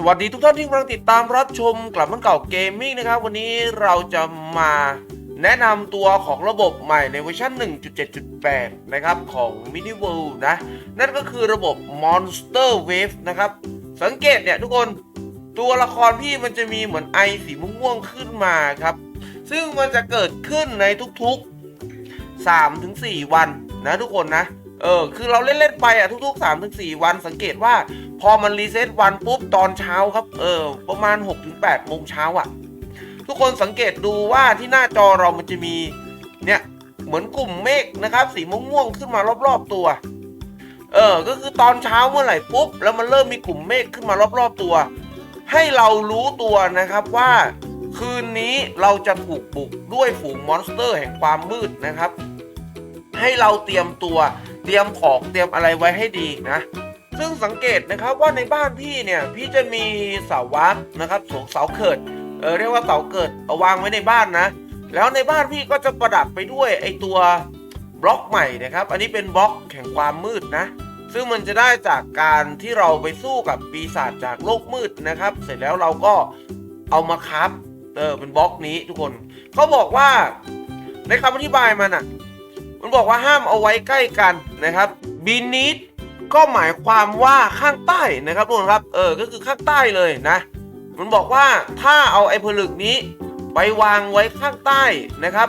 สวัสดีทุกท่านที่กำลังติดตามรับชมกลับมันเก่าเกมมิ่งนะครับ วันนี้เราจะมาแนะนำตัวของระบบใหม่ในเวอร์ชัน 1.7.8 นะครับ ของ Mini World นะ นั่นก็คือระบบ Monster Wave นะครับ สังเกตเนี่ยทุกคนตัวละครพี่มันจะมีเหมือนไอสีม่วงๆขึ้นมาครับ ซึ่งมันจะเกิดขึ้นในทุกๆ 3-4 วันนะทุกคนนะ เออคือเราเล่นๆไปอะทุกๆ3-4วันสังเกตว่า พอมันรีเซ็ตวันปุ๊บตอนเช้าครับเออประมาณ6-8โมงเช้าอะ ทุกคนสังเกตดูว่าที่หน้าจอเรามันจะมีเนี่ยเหมือนกลุ่มเมฆนะครับ สีม่วงๆขึ้นมารอบๆตัว เออก็คือตอนเช้าเมื่อไหร่ปุ๊บแล้วมันเริ่มมีกลุ่มเมฆขึ้นมารอบๆตัว ให้เรารู้ตัวนะครับว่าคืนนี้เราจะถูกบุกด้วยฝูงมอนสเตอร์แห่งความมืดนะครับ ให้เราเตรียมตัว เตรียมของเตรียมอะไรไว้ให้ดีนะ ซึ่งสังเกตนะครับว่าในบ้านพี่เนี่ยพี่จะมีเสาวัดนะครับสเสาเกิดเออเรียกว่าเสาเกิดเอาวางไว้ในบ้านนะ แล้วในบ้านพี่ก็จะประดับไปด้วยไอตัวบล็อกใหม่นะครับ อันนี้เป็นบล็อกแห่งความมืดนะ ซึ่งมันจะได้จากการที่เราไปสู้กับปีศาจจากโลกมืดนะครับ เสร็จแล้วเราก็เอามาคับเออเป็นบล็อกนี้ทุกคนเขาบอกว่าในคำอธิบายมันอะ มันบอกว่าห้ามเอาไว้ใกล้กันนะครับบีนิดก็หมายความว่าข้างใต้นะครับทุกคนครับ เออ ก็คือข้างใต้เลยนะ มันบอกว่าถ้าเอาไอ้ผลึกนี้ ไปวางไว้ข้างใต้นะครับ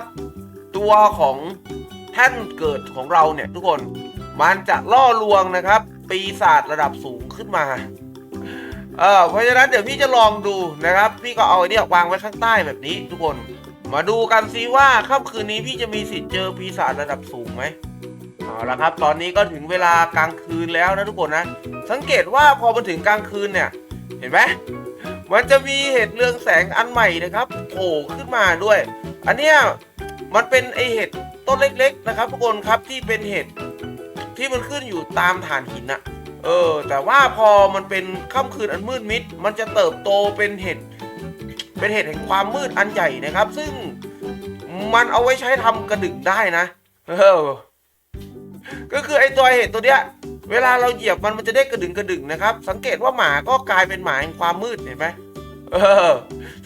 ตัวของแท่นเกิดของเราเนี่ยทุกคน มันจะล่อลวงนะครับ ปีศาจระดับสูงขึ้นมา เออเพราะฉะนั้นเดี๋ยวพี่จะลองดูนะครับ พี่ก็เอาไอ้เนี่ยวางไว้ข้างใต้แบบนี้ทุกคน มาดูกันซิว่าค่ำคืนนี้พี่จะมีสิทธิ์เจอปีศาจระดับสูงไหมเอาละครับ ตอนนี้ก็ถึงเวลากลางคืนแล้วนะทุกคนนะ สังเกตว่าพอมาถึงกลางคืนเนี่ย เห็นไหมมันจะมีเห็ดเรืองแสงอันใหม่นะครับโผล่ขึ้นมาด้วย อันเนี้ยมันเป็นไอเห็ดต้นเล็ก ๆ นะครับทุกคนครับที่เป็นเห็ดที่มันขึ้นอยู่ตามฐานหินอะเออ แต่ว่าพอมันเป็นค่ำคืนอันมืดมิด มันจะเติบโตเป็นเห็ดเป็นเห็ดแห่งความมืดอันใหญ่นะครับ ซึ่ง มันเอาไว้ใช้ทำกระดึกได้นะเออก็คือไอตัวเห็ดตัวเนี้ย เวลาเราเหยียบมันมันจะได้กระดึงกระดึงนะครับ สังเกตว่าหมาก็กลายเป็นหมาแห่งความมืดเห็นไหมเออ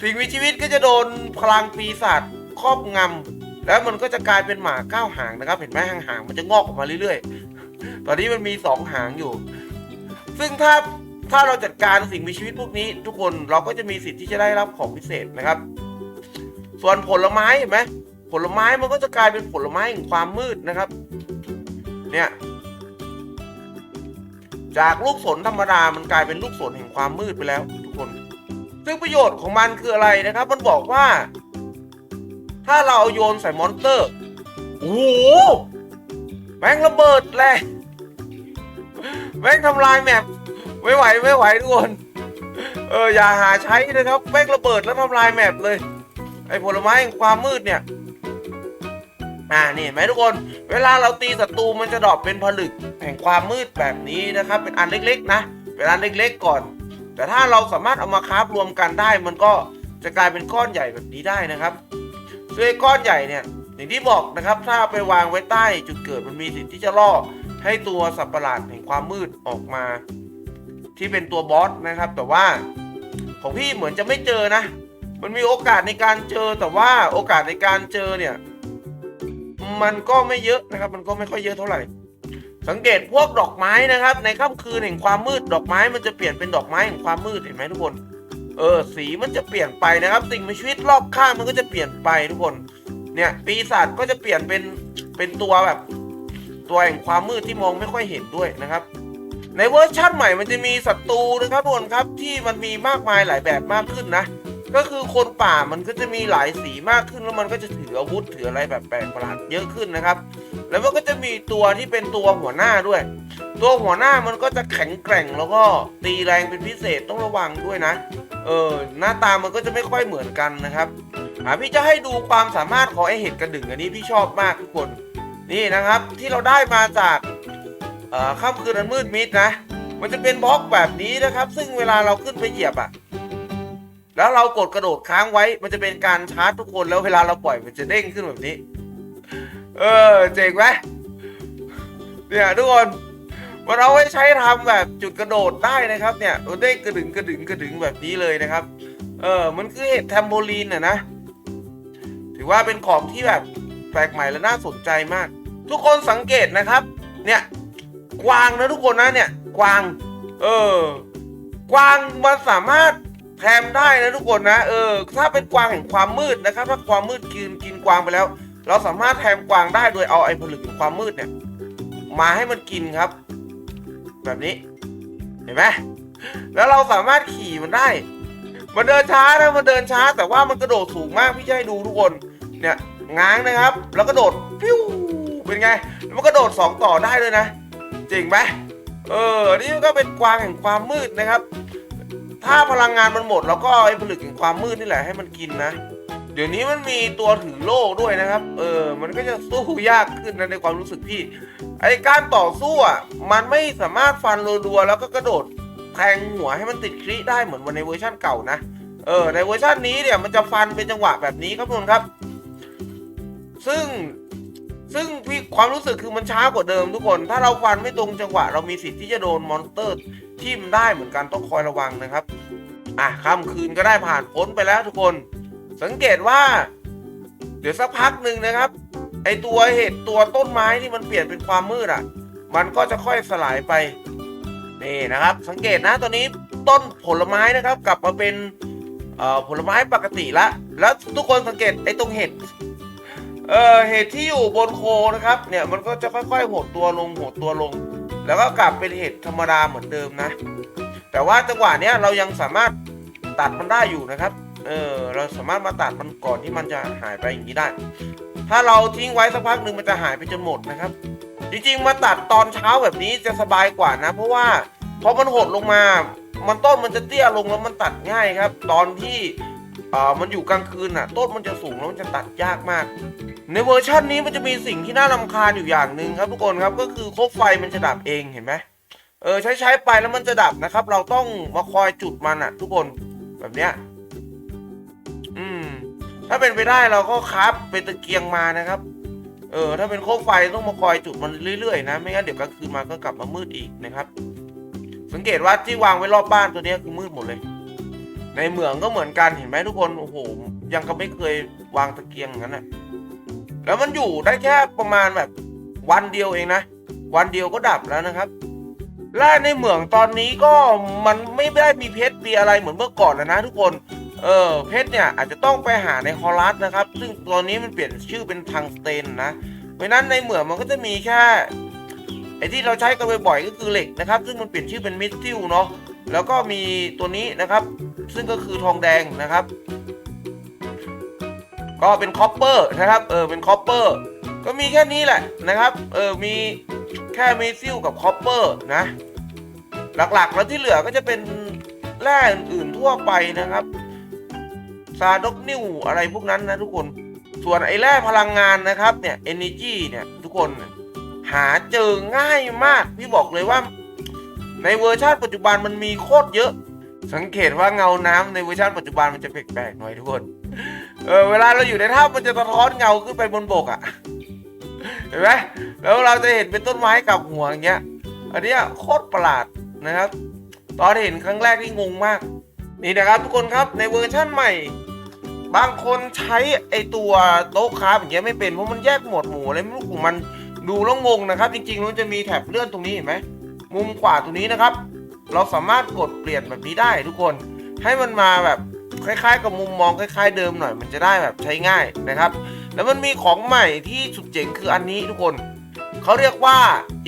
สิ่งมีชีวิตก็จะโดนพลังปีศาจครอบงำแล้วมันก็จะกลายเป็นหมาเก้าหางนะครับ เห็นไหมหางๆมันจะงอกออกมาเรื่อยๆ ตอนนี้มันมีสองหางอยู่ ซึ่งถ้าถ้าเราจัดการสิ่งมีชีวิตพวกนี้ ทุกคนเราก็จะมีสิทธิ์ที่จะได้รับของพิเศษนะครับ ส่วนผลไม้เห็นไหม ผลไม้มันก็จะกลายเป็นผลไม้แห่งความมืดนะครับ เนี่ย จากลูกศรธรรมดามันกลายเป็นลูกศรแห่งความมืดไปแล้ว ทุกคน ซึ่งประโยชน์ของมันคืออะไรนะครับ มันบอกว่า ถ้าเราเอาโยนใส่มอนสเตอร์โอ้โหแม่งระเบิดเลยแม่งทำลายแมปไม่ไหวไม่ไหวทุกคนเอออย่าหาใช้นะครับแม่งระเบิดแล้วทำลายแมปเลย ไอ้ผลไม้แห่งความมืดเนี่ย อ่านี่เห็นไหมทุกคน เวลาเราตีศัตรูมันจะดรอปเป็นผลึกแห่งความมืดแบบนี้นะครับ เป็นอันเล็กๆ นะ เป็นอันเล็กๆก่อน แต่ถ้าเราสามารถเอามาคราฟรวมกันได้ มันก็จะกลายเป็นก้อนใหญ่แบบนี้ได้นะครับซึ่งก้อนใหญ่เนี่ยอย่างที่บอกนะครับ ถ้าเอาไปวางไว้ใต้จุดเกิดมันมีสิทธิ์ที่จะล่อให้ตัวสัตว์ประหลาดแห่งความมืดออกมา ที่เป็นตัวบอสนะครับ แต่ว่าของพี่เหมือนจะไม่เจอนะ มันมีโอกาสในการเจอแต่ว่าโอกาสในการเจอเนี่ย มันก็ไม่เยอะนะครับ มันก็ไม่ค่อยเยอะเท่าไหร่ สังเกตพวกดอกไม้นะครับ ในค่ำคืนแห่งความมืดดอกไม้มันจะเปลี่ยนเป็นดอกไม้แห่งความมืดเห็นไหมทุกคน เออ สีมันจะเปลี่ยนไปนะครับ สิ่งมีชีวิตรอบข้างมันก็จะเปลี่ยนไปทุกคน เนี่ย ปีศาจก็จะเปลี่ยนเป็นเป็นตัวแบบ ตัวแห่งความมืดที่มองไม่ค่อยเห็นด้วยนะครับในเวอร์ชั่นใหม่มันจะมีศัตรูนะครับทุกคนครับที่มันมีมากมายหลายแบบมากขึ้นนะ ก็คือคนป่ามันก็จะมีหลายสีมากขึ้นแล้วมันก็จะถืออาวุธถืออะไรแบบแปลกประหลาดเยอะขึ้นนะครับ แล้วมันก็จะมีตัวที่เป็นตัวหัวหน้าด้วย ตัวหัวหน้ามันก็จะแข็งแกร่งแล้วก็ตีแรงเป็นพิเศษต้องระวังด้วยนะ เออหน้าตามันก็จะไม่ค่อยเหมือนกันนะครับอ่าพี่จะให้ดูความสามารถของไอเห็ดกระดึงอันนี้พี่ชอบมากทุกคนนี่นะครับที่เราได้มาจากเอ่อค่ำคืนอันมืดมิดนะ มันจะเป็นบล็อกแบบนี้นะครับ ซึ่งเวลาเราขึ้นไปเหยียบอะ แล้วเรากดกระโดดค้างไว้ มันจะเป็นการชาร์จทุกคนแล้วเวลาเราปล่อยมันจะเด้งขึ้นแบบนี้ เออเจ๋งไหมเนี่ยทุกคนมันเอาไว้ใช้ทำแบบจุดกระโดดได้นะครับเนี่ยมันได้งกระดึงกระดึงกระดึงแบบนี้เลยนะครับ เออมันคือเห็ดแทมโบลีนน่ะนะ ถือว่าเป็นของที่แบบแปลกใหม่และน่าสนใจมาก ทุกคนสังเกตนะครับ เนี่ยกวางนะทุกคนนะเนี่ยกวาง เออกวางมันสามารถ แทมได้นะทุกคนนะ เออ ถ้าเป็นกวางแห่งความมืดนะครับ ถ้าความมืดกินกินกวางไปแล้ว เราสามารถแทมกวางได้โดยเอาไอ้ผลึกแห่งความมืดเนี่ย มาให้มันกินครับ แบบนี้ เห็นไหมแล้วเราสามารถขี่มันได้ มันเดินช้านะมันเดินช้า แต่ว่ามันกระโดดสูงมากพี่จะให้ดูทุกคน เนี่ยง้างนะครับ แล้วกระโดดปิ้วเป็นไง มันกระโดดสองต่อได้เลยนะ จริงไหมเออ นี่ก็เป็นกวางแห่งความมืดนะครับ ถ้าพลังงานมันหมดเราก็เอาไอ้ผลึกแห่งความมืดนี่แหละให้มันกินนะ เดี๋ยวนี้มันมีตัวถือโล่ด้วยนะครับ เออ มันก็จะสู้ยากขึ้นนะในความรู้สึกพี่ ไอ้การต่อสู้อะ มันไม่สามารถฟันรัวๆแล้วก็กระโดดแทงหัวให้มันติดคลิได้เหมือนวันในเวอร์ชั่นเก่านะ เออ ในเวอร์ชันนี้เนี่ยมันจะฟันเป็นจังหวะแบบนี้ครับทุกคนครับ ซึ่ง ซึ่งพี่ความรู้สึกคือมันช้ากว่าเดิมทุกคน ถ้าเราฟันไม่ตรงจังหวะ เรามีสิทธิ์ที่จะโดนมอนสเตอร์ทิ่มได้เหมือนกันต้องคอยระวังนะครับ อะค่ำคืนก็ได้ผ่านพ้นไปแล้วทุกคน สังเกตว่า เดี๋ยวสักพักหนึ่งนะครับ ไอตัวเห็ดตัวต้นไม้ที่มันเปลี่ยนเป็นความมืดอะ มันก็จะค่อยสลายไปนี่นะครับ สังเกตนะตอนนี้ต้นผลไม้นะครับ กลับมาเป็นผลไม้ปกติละแล้วทุกคนสังเกตไอ้ตรงเห็ด เอ่อเห็ดที่อยู่บนโคนนะครับ เนี่ยมันก็จะค่อยๆหดตัวลงหดตัวลง แล้วก็กลับเป็นเห็ดธรรมดาเหมือนเดิมนะ แต่ว่าจังหวะเนี้ยเรายังสามารถตัดมันได้อยู่นะครับ เออเราสามารถมาตัดมันก่อนที่มันจะหายไปอย่างนี้ได้ ถ้าเราทิ้งไว้สักพักหนึ่งมันจะหายไปจนหมดนะครับ จริงๆมาตัดตอนเช้าแบบนี้จะสบายกว่านะ เพราะว่าพอมันหดลงมา มันต้นมันจะเตี้ยลงแล้วมันตัดง่ายครับ ตอนที่ อ่อมันอยู่กลางคืนน่ะ ต้นมันจะสูงแล้วมันจะตัดยากมาก ในเวอร์ชันนี้มันจะมีสิ่งที่น่ารำคาญอยู่อย่างหนึ่งครับทุกคนครับก็คือโคบไฟมันจะดับเองเห็นไหมเออใช้ใช้ไปแล้วมันจะดับนะครับ เราต้องมาคอยจุดมันอะ ทุกคนแบบเนี้ยอืม ถ้าเป็นไปได้เราก็คับเป็นตะเกียงมานะครับ เออ ถ้าเป็นโคบไฟต้องมาคอยจุดมันเรื่อยๆนะไม่งั้นเดี๋ยวกลางคืนมาก็กลับมามืดอีกนะครับ สังเกตว่าที่วางไว้รอบบ้านตัวนี้คือมืดหมดเลย ในเหมืองก็เหมือนกันเห็นไหมทุกคนโอ้โหยังก็ไม่เคยวางตะเกียงงั้นนะแล้วมันอยู่ได้แค่ประมาณแบบ วันเดียวเองนะ วันเดียวก็ดับแล้วนะครับและในเหมืองตอนนี้ก็มันไม่ได้มีเพชรมีอะไรเหมือนเมื่อก่อนแล้วนะทุกคนเออเพชรเนี่ยอาจจะต้องไปหาในฮอลัสนะครับ ซึ่งตอนนี้มันเปลี่ยนชื่อเป็นทังสเตนนะเพราะนั้นในเหมืองมันก็จะมีแค่ไอ้ที่เราใช้กันบ่อยๆก็คือเหล็กนะครับ ซึ่งมันเปลี่ยนชื่อเป็นมิสติลเนาะแล้วก็มีตัวนี้นะครับ ซึ่งก็คือทองแดงนะครับ ก็เป็นคอปเปอร์นะครับ เออเป็นคอปเปอร์ก็มีแค่นี้แหละนะครับ เออมีแค่เมซิลกับคอปเปอร์นะ หลักๆแล้วที่เหลือก็จะเป็นแร่อื่นๆทั่วไปนะครับซาดกนิวอะไรพวกนั้นนะทุกคน ส่วนไอ้แร่พลังงานนะครับเนี่ย energy เนี่ยทุกคนหาเจอง่ายมาก พี่บอกเลยว่า ในเวอร์ชันปัจจุบันมันมีโคตรเยอะ สังเกตว่าเงาน้ำในเวอร์ชันปัจจุบันมันจะแปลกๆหน่อยทุกคนเออเวลาเราอยู่ในถ้ำมันจะสะท้อนเงาขึ้นไปบนบกอะ่ะเห็นไหมแล้วเราจะเห็นเป็นต้นไม้กับหัวอย่างเงี้ย อันนี้โคตรประหลาดนะครับ ตอนเห็นครั้งแรกนี่งงมาก นี่นะครับทุกคนครับในเวอร์ชั่นใหม่ บางคนใช้ไอตัวโต๊ะคราอย่างเงี้ยไม่เป็นเพราะมันแยกหมวดหมู่อะไรไม่รู้ของมันดูแล้วงงนะครับ จริงๆมันจะมีแถบเลื่อนตรงนี้เห็นไหมมุมขวาตรงนี้นะครับ เราสามารถกดเปลี่ยนแบบนี้ได้ทุกคน ให้มันมาแบบคล้ายๆ กับมุมมองคล้าย ๆ เดิมหน่อยมันจะได้แบบใช้ง่ายนะครับ แล้วมันมีของใหม่ที่สุดเจ๋งคืออันนี้ทุกคนเขาเรียกว่า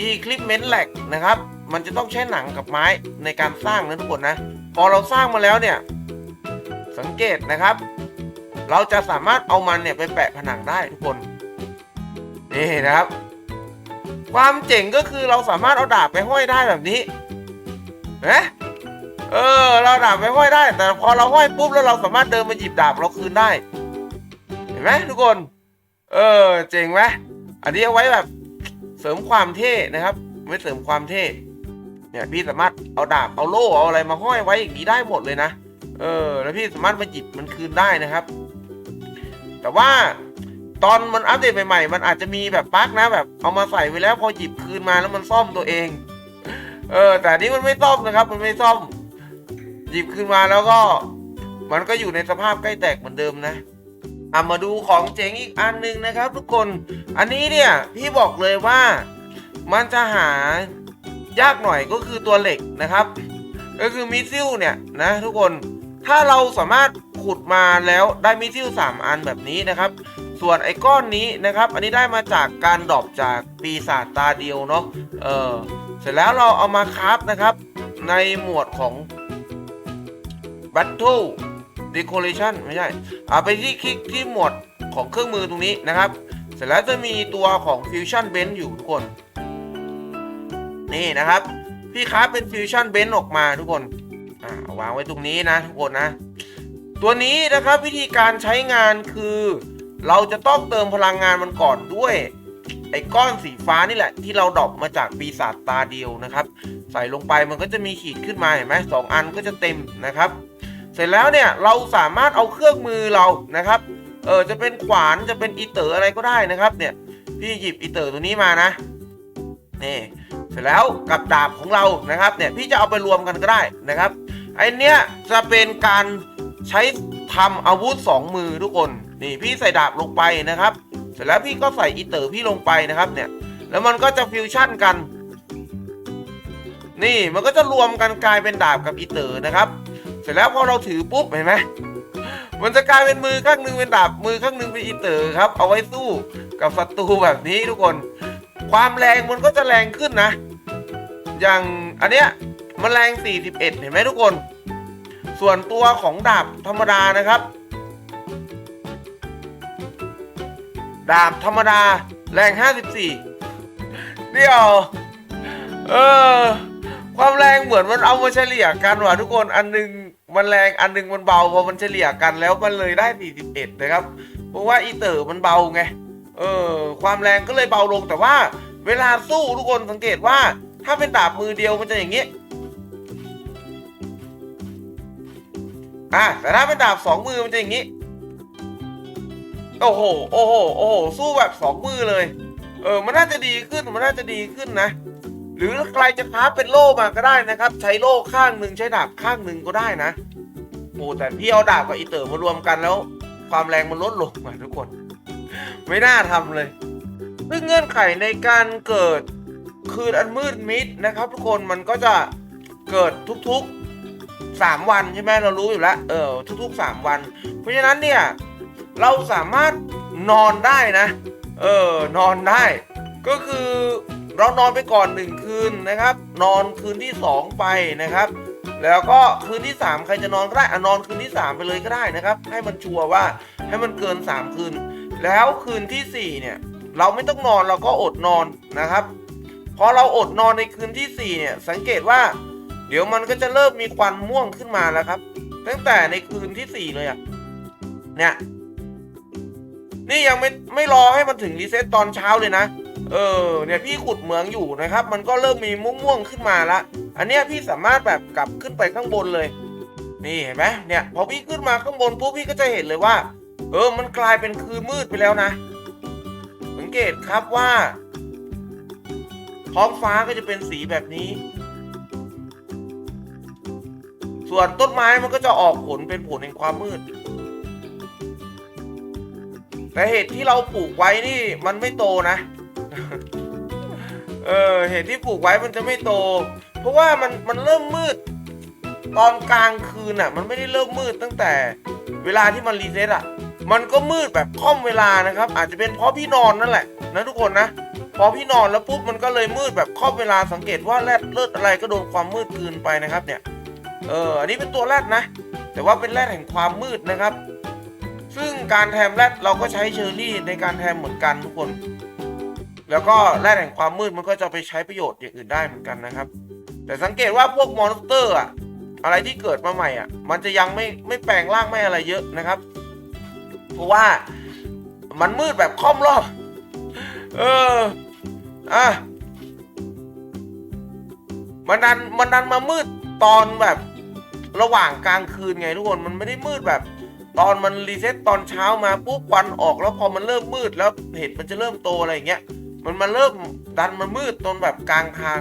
Eclipse Lag นะครับ มันจะต้องใช้หนังกับไม้ในการสร้างนะทุกคนนะ พอเราสร้างมาแล้วเนี่ย สังเกตนะครับ เราจะสามารถเอามันเนี่ยไปแปะผนังได้ทุกคน นี่นะครับ ความเจ๋งก็คือเราสามารถเอาดาบไปห้อยได้แบบนี้ นะเออ เราดาบไปห้อยได้ แต่พอเราห้อยปุ๊บแล้วเราสามารถเดินมาหยิบดาบเราคืนได้ เห็นไหมทุกคน เออ เจ๋งไหมอันนี้เอาไว้แบบเสริมความเท่นะครับไว้เสริมความเท่ เนี่ยพี่สามารถเอาดาบเอาโล่เอาอะไรมาห้อยไว้อย่างนี้ได้หมดเลยนะ เออ แล้วพี่สามารถมาหยิบมันคืนได้นะครับ แต่ว่าตอนมันอัปเดตใหม่ๆ มันอาจจะมีแบบบั๊กนะแบบเอามาใส่ไว้แล้วพอหยิบคืนมาแล้วมันซ่อมตัวเอง เออ แต่นี้มันไม่ซ่อมนะครับ มันไม่ซ่อม หยิบขึ้นมาแล้วก็ มันก็อยู่ในสภาพใกล้แตกเหมือนเดิมนะอะมาดูของเจ๋งอีกอันหนึ่งนะครับ ทุกคน อันนี้เนี่ยพี่บอกเลยว่ามันจะหายากหน่อยก็คือตัวเหล็กนะครับ ก็คือมิซิลเนี่ยนะทุกคน ถ้าเราสามารถขุดมาแล้วได้มิซิล3 อันแบบนี้นะครับ ส่วนไอ้ก้อนนี้นะครับ อันนี้ได้มาจากการดรอปจากปีศาจตาเดียวเนาะ เออ สร็จแล้วเราเอามาคราฟนะครับ ในหมวดของ Battle Decoration ไม่ใช่เอาไปที่คลิกที่หมวดของเครื่องมือตรงนี้นะครับ เสร็จแล้วจะมีตัวของ Fusion Bench อยู่ทุกคน นี่นะครับ พี่คราฟเป็น Fusion Bench ออกมาทุกคนอ่าวางไว้ตรงนี้นะทุกคนนะ ตัวนี้นะครับวิธีการใช้งานคือ เราจะต้องเติมพลังงานมันก่อนด้วย อ้ก้อนสีฟ้านี่แหละ ที่เราดรอปมาจากปีศาจตาเดียวนะครับ ใส่ลงไปมันก็จะมีขีดขึ้นมาเห็นไหมสองอันก็จะเต็มนะครับ เสร็จแล้วเนี่ยเราสามารถเอาเครื่องมือเรานะครับเออจะเป็นขวานจะเป็นอีเตอร์อะไรก็ได้นะครับ เนี่ยพี่หยิบอีเตอร์ตัวนี้มานะนี่เสร็จแล้วกับดาบของเรานะครับ เนี่ยพี่จะเอาไปรวมกันก็ได้นะครับไอเนี้ยจะเป็นการใช้ทำอาวุธสองมือทุกคน นี่พี่ใส่ดาบลงไปนะครับ เสร็จแล้วพี่ก็ใส่อีเตอร์พี่ลงไปนะครับเนี่ย แล้วมันก็จะฟิวชั่นกัน นี่มันก็จะรวมกันกลายเป็นดาบกับอีเตอร์นะครับ เสร็จแล้วพอเราถือปุ๊บเห็นไหมมันจะกลายเป็นมือข้างหนึ่งเป็นดาบมือข้างหนึ่งเป็นอีเตอร์ครับ เอาไว้สู้กับศัตรูแบบนี้ทุกคน ความแรงมันก็จะแรงขึ้นนะ อย่างอันเนี้ยมันแรง 41 เห็นไหมทุกคน ส่วนตัวของดาบธรรมดานะครับ ดาบธรรมดา แรง 54 เดี๋ยว เออ ความแรงเหมือนมันเอามาเฉลี่ยกันว่ะทุกคน อันหนึงมันแรง อันหนึงมันเบา พอมันเฉลี่ยกันแล้วมันเลยได้ 41 นะครับ เพราะว่าอีเตอร์มันเบาไง เออ ความแรงก็เลยเบาลง แต่ว่าเวลาสู้ทุกคนสังเกตว่า ถ้าเป็นดาบมือเดียวมันจะอย่างนี้อะแต่ถ้าเป็นดาบสองมือมันจะอย่างนี้ โอ้โห โอ้โห โอ้โห สู้แบบสองมือเลย เออ มันน่าจะดีขึ้น มันน่าจะดีขึ้นนะ หรือใครจะค้าเป็นโล่มาก็ได้นะครับ ใช้โล่ข้างหนึ่งใช้ดาบข้างหนึ่งก็ได้นะ โอ้แต่พี่เอาดาบกับอีเตอร์มารวมกันแล้ว ความแรงมันลดลงอะทุกคน ไม่น่าทำเลยซึ่งเงื่อนไขในการเกิดคืนอันมืดมิดนะครับ ทุกคนมันก็จะเกิดทุกๆ 3 วันใช่ไหมเรารู้อยู่แล้วเออทุกๆ 3 วัน เพราะฉะนั้นเนี่ย เราสามารถนอนได้นะ เออนอนได้ ก็คือเรานอนไปก่อนหนึ่งคืนนะครับ นอนคืนที่ 2 ไปนะครับ แล้วก็คืนที่ 3 ใครจะนอนก็ได้อนอนคืนที่ 3 ไปเลยก็ได้นะครับ ให้มันชัวร์ว่าให้มันเกิน 3 คืน แล้วคืนทีสี่4 เนี่ย เราไม่ต้องนอนเราก็อดนอนนะครับพอเราอดนอนในคืนที่ 4 เนี่ย สังเกตว่า เดี๋ยวมันก็จะเริ่มมีควันม่วงขึ้นมาแล้วครับ ตั้งแต่ในคืนที่ 4 เลยอะเนี่ย นี่ยังไม่ไม่รอให้มันถึงรีเซ็ตตอนเช้าเลยนะ เออเนี่ยพี่ขุดเหมืองอยู่นะครับ มันก็เริ่มมีม่วงๆขึ้นมาละ อันเนี้ยพี่สามารถแบบกลับขึ้นไปข้างบนเลย นี่เห็นไหมเนี่ยพอพี่ขึ้นมาข้างบนปุ๊บพี่ก็จะเห็นเลยว่า เออมันกลายเป็นคืนมืดไปแล้วนะ สังเกตครับว่าท้องฟ้าก็จะเป็นสีแบบนี้ ส่วนต้นไม้มันก็จะออกผลเป็นผลแห่งความมืด แต่เห็ดที่เราปลูกไว้นี่มันไม่โตนะ เออเห็ดที่ปลูกไว้มันจะไม่โต เพราะว่ามันมันเริ่มมืด ตอนกลางคืนอะ มันไม่ได้เริ่มมืดตั้งแต่เวลาที่มันรีเซ็ตอะ มันก็มืดแบบค่อมเวลานะครับ อาจจะเป็นเพราะพี่นอนนั่นแหละนะทุกคนนะพอพี่นอนแล้วปุ๊บมันก็เลยมืดแบบค่อมเวลาสังเกตว่าแรดเลือดอะไรก็โดนความมืดกลืนไปนะครับเนี่ย เอออันนี้เป็นตัวแรดนะ แต่ว่าเป็นแรดแห่งความมืดนะครับ ซึ่งการแทมแรดเราก็ใช้เชอร์รี่ในการแทมเหมือนกันทุกคน แล้วก็แรดแห่งความมืดมันก็จะไปใช้ประโยชน์อย่างอื่นได้เหมือนกันนะครับ แต่สังเกตว่าพวกมอนสเตอร์อะอะไรที่เกิดมาใหม่อะ มันจะยังไม่ไม่แปลงร่างไม่อะไรเยอะนะครับ เพราะว่ามันมืดแบบค่อมรอบ เออ อะ มันดันมันดันมามืดตอนแบบระหว่างกลางคืนไงทุกคน มันไม่ได้มืดแบบ ตอนมันรีเซ็ตตอนเช้ามาปุ๊บควันออกแล้วพอมันเริ่มมืดแล้วเห็ดมันจะเริ่มโตอะไรอย่างเงี้ยมันมาเริ่มดันมันมืดตอนแบบกลางทาง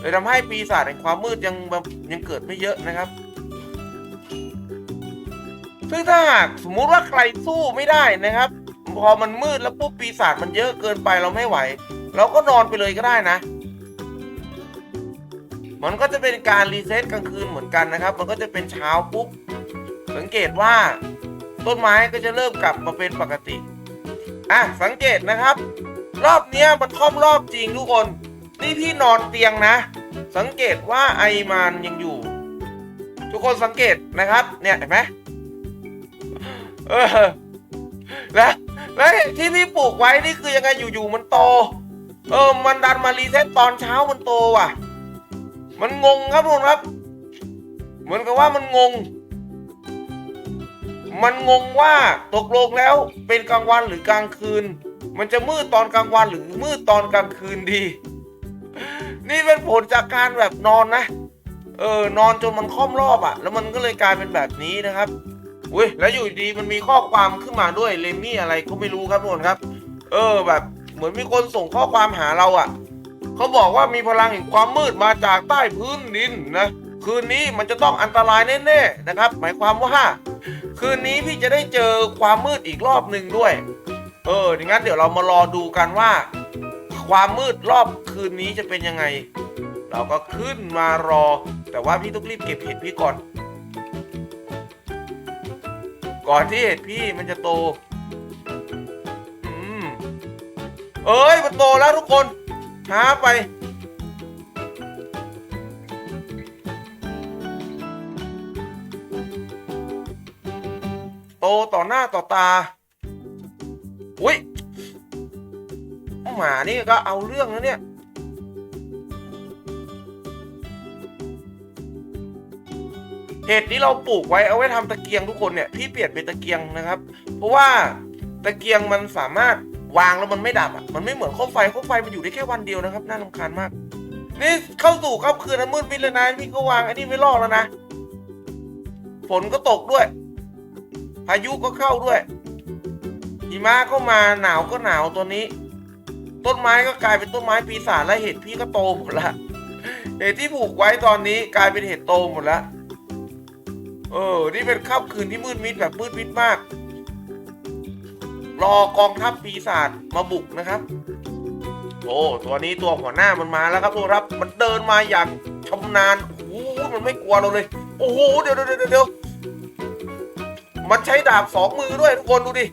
เลยทำให้ปีศาจแห่งความมืดยังแบบยังเกิดไม่เยอะนะครับ ซึ่งถ้าหากสมมุติว่าใครสู้ไม่ได้นะครับ พอมันมืดแล้วปุ๊บปีศาจมันเยอะเกินไปเราไม่ไหว เราก็นอนไปเลยก็ได้นะ มันก็จะเป็นการรีเซ็ตกลางคืนเหมือนกันนะครับ มันก็จะเป็นเช้าปุ๊บ สังเกตว่าต้นไม้ก็จะเริ่มกลับมาเป็นปกติ อะ สังเกตนะครับ รอบเนี้ยมันค่อมรอบจริงทุกคน นี่พี่นอนเตียงนะ สังเกตว่าไอมานยังอยู่ ทุกคนสังเกตนะครับ เนี่ยเห็นไหมเออแล้วแล้วที่พี่ปลูกไว้นี่คือยังไงอยู่ๆมันโต เออ มันดันมารีเซ็ตตอนเช้ามันโตว่ะ มันงงครับทุกคนครับ เหมือนกับว่ามันงง มันงงว่าตกลงแล้วเป็นกลางวันหรือกลางคืน มันจะมืดตอนกลางวันหรือมืดตอนกลางคืนดี นี่เป็นผลจากการแบบนอนนะ เออนอนจนมันค่อมรอบอะ่ะ แล้วมันก็เลยกลายเป็นแบบนี้นะครับอุ้ยแล้วอยู่ดีมันมีข้อความขึ้นมาด้วยเลมี่อะไรก็ไม่รู้ครับทุกคนครับ เออแบบเหมือนมีคนส่งข้อความหาเราอะ่ะเขาบอกว่ามีพลังแห่งความมืดมาจากใต้พื้นดินนะคืนนี้มันจะต้องอันตรายแน่ๆนะครับ หมายความว่า คืนนี้พี่จะได้เจอความมืดอีกรอบหนึ่งด้วย เออดังนั้นเดี๋ยวเรามารอดูกันว่า ความมืดรอบคืนนี้จะเป็นยังไง เราก็ขึ้นมารอ แต่ว่าพี่ต้องรีบเก็บเห็ดพี่ก่อน ก่อนที่เห็ดพี่มันจะโต อืม เอ้ยมันโตแล้วทุกคน ช้าไป โตต่อหน้าต่อตา อุ้ยหมานี่ก็เอาเรื่องแล้วเนี่ย เห็ดที่เราปลูกไว้เอาไว้ทำตะเกียงทุกคนเนี่ยพี่เปลี่ยนเป็นตะเกียงนะครับ เพราะว่าตะเกียงมันสามารถวางแล้วมันไม่ดับอะ มันไม่เหมือนโคมไฟโคมไฟมันอยู่ได้แค่วันเดียวนะครับน่ารำคาญมาก นี่เข้าสู่ค่ำคืนอันมืดมิดแล้วนะพี่ก็วางอันนี้ไม่รอดแล้วนะ ฝนก็ตกด้วย พายุก็เข้าด้วยหิมะก็มาหนาวก็หนาวตัวนี้ ต้นไม้ก็กลายเป็นต้นไม้ปีศาจและเห็ดพี่ก็โตหมดละเห็ดที่ปลูกไว้ตอนนี้กลายเป็นเห็ดโตหมดละเออ นี่เป็นค่ำคืนที่มืดมิดแบบมืดมิดมาก รอกองทัพปีศาจมาบุกนะครับ โอ้ตัวนี้ตัวหัวหน้ามันมาแล้วครับทุกครับ มันเดินมาอย่างชำนาญโอ้โหมันไม่กลัวเราเลย โอ้โห เดี๋ยวเดี๋ยวเดี๋ยว มันใช้ดาบสองมือด้วยทุกคนดูดิ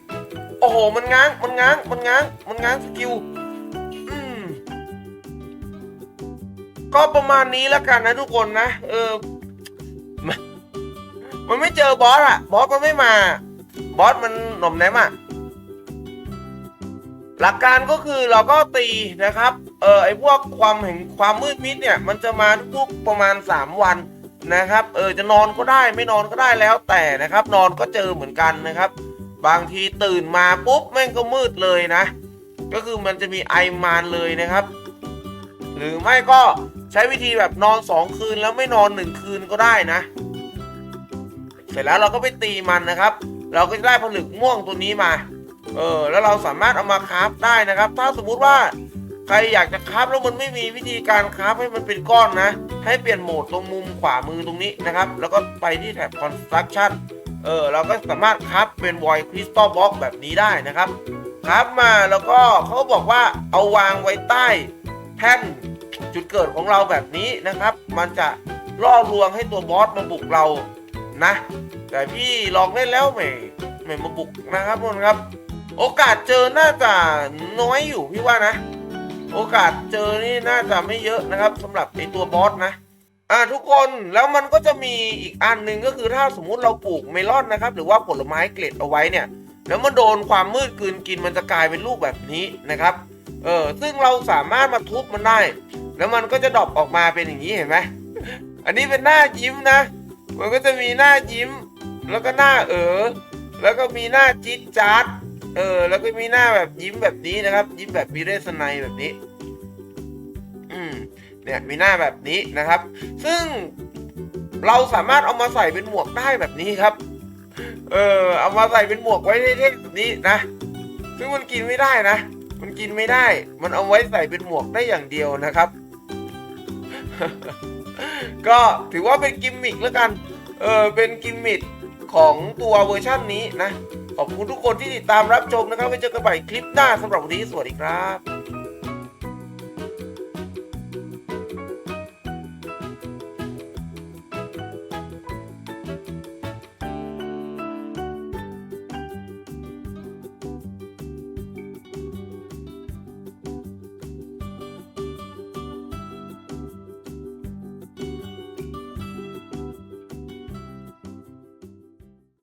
โอ้โห มันง้าง มันง้าง มันง้าง มันง้างสกิลอืมก็ประมาณนี้แล้วกันนะทุกคนนะ เออมันมันไม่เจอบอสอะบอสมันไม่มา บอสมันหน่อมแนมอะหลักการก็คือเราก็ตีนะครับ เออไอพวกความแห่งความมืดมิดเนี่ย มันจะมาทุกๆประมาณ 3 วัน นะครับ เออจะนอนก็ได้ไม่นอนก็ได้แล้วแต่นะครับ นอนก็เจอเหมือนกันนะครับ บางทีตื่นมาปุ๊บแม่งก็มืดเลยนะ ก็คือมันจะมีไอมานเลยนะครับ หรือไม่ก็ใช้วิธีแบบนอนสองคืนแล้วไม่นอนหนึ่งคืนก็ได้นะ เสร็จแล้วเราก็ไปตีมันนะครับ เราก็จะได้ผลึกม่วงตัวนี้มา เออแล้วเราสามารถเอามาคราฟได้นะครับ ถ้าสมมุติว่า ใครอยากจะคราฟแล้วมันไม่มีวิธีการคราฟให้มันเป็นก้อนนะ ให้เปลี่ยนโหมดตรงมุมขวามือตรงนี้นะครับ แล้วก็ไปที่แถบ construction เออเราก็สามารถครับเป็น void crystal box แบบนี้ได้นะครับครับมาแล้วก็เขาบอกว่าเอาวางไว้ใต้แท่นจุดเกิดของเราแบบนี้นะครับ มันจะล่อลวงให้ตัวบอสมาบุกเรานะ แต่พี่ลองเล่นแล้วไม่ไม่มาบุกนะครับทุกคนครับ โอกาสเจอน่าจะน้อยอยู่พี่ว่านะ โอกาสเจอนี่น่าจะไม่เยอะนะครับสำหรับไอตัวบอสนะอ่าทุกคนแล้วมันก็จะมีอีกอันหนึ่งก็คือถ้าสมมุติเราปลูกเมลอนนะครับ หรือว่าผลไม้เกล็ดเอาไว้เนี่ย แล้วมันโดนความมืดกลืนกินมันจะกลายเป็นรูปแบบนี้นะครับเออซึ่งเราสามารถมาทุบมันได้ แล้วมันก็จะดรอปออกมาเป็นอย่างนี้เห็นไหมอันนี้เป็นหน้ายิ้มนะ มันก็จะมีหน้ายิ้ม แล้วก็หน้าเออแล้วก็มีหน้าจิ๊ดจ๊าด เออ แล้วก็มีหน้าแบบยิ้มแบบนี้นะครับ ยิ้มแบบมีเรสไนแบบนี้ อืม เนี่ยมีหน้าแบบนี้นะครับ ซึ่งเราสามารถเอามาใส่เป็นหมวกได้แบบนี้ครับ เออ เอามาใส่เป็นหมวกไว้เท่ๆแบบนี้นะ ซึ่งมันกินไม่ได้นะ มันกินไม่ได้ มันเอาไว้ใส่เป็นหมวกได้อย่างเดียวนะครับ ก็ถือว่าเป็นกิมมิคแล้วกัน เออ เป็นกิมมิคของตัวเวอร์ชันนี้นะ ขอบคุณทุกคนที่ติดตามรับชมนะครับไว้เจอกันใหม่คลิปหน้าสำหรับวันนี้สวัสดีครับ